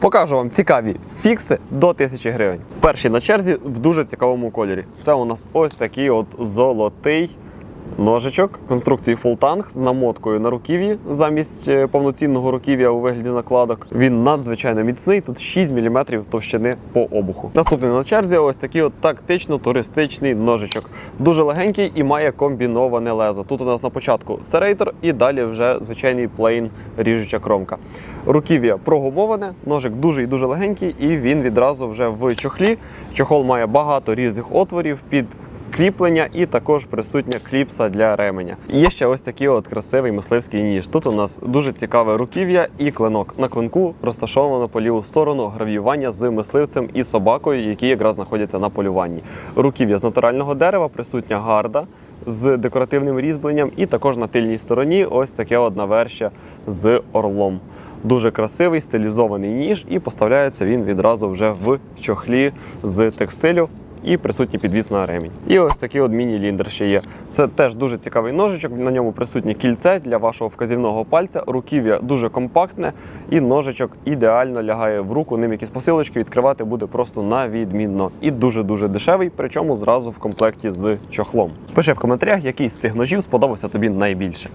Покажу вам цікаві фікси до 1000 гривень. Перший на черзі в дуже цікавому кольорі. Це у нас ось такий от золотий ножичок конструкції фултанг з намоткою на руків'ї замість е, повноцінного руків'я у вигляді накладок. Він надзвичайно міцний. Тут 6 мм товщини по обуху. Наступний на черзі ось такий от тактично-туристичний ножичок. Дуже легенький і має комбіноване лезо. Тут у нас на початку серейтор і далі вже звичайний плейн ріжуча кромка. Руків'я прогумоване, ножик дуже і дуже легенький, і він відразу вже в чохлі. Чохол має багато різних отворів під кріплення і також присутня кліпса для ременя. Є ще ось такий от красивий мисливський ніж. Тут у нас дуже цікаве руків'я і клинок. На клинку розташовано по ліву сторону гравіювання з мисливцем і собакою, які якраз знаходяться на полюванні. Руків'я з натурального дерева, присутня гарда. З декоративним різьбленням, і також на тильній стороні ось таке от навершя з орлом. Дуже красивий стилізований ніж, і поставляється він відразу вже в чохлі з текстилю і присутній підвіс на ремінь. І ось такий от міні-ліндер ще є. Це теж дуже цікавий ножичок. На ньому присутнє кільце для вашого вказівного пальця. Руків'я дуже компактне, і ножичок ідеально лягає в руку. Ним якісь посилочки відкривати буде просто на відмінно. І дуже дуже дешевий, причому зразу в комплекті з чохлом. Пиши в коментарях, який з цих ножів сподобався тобі найбільше.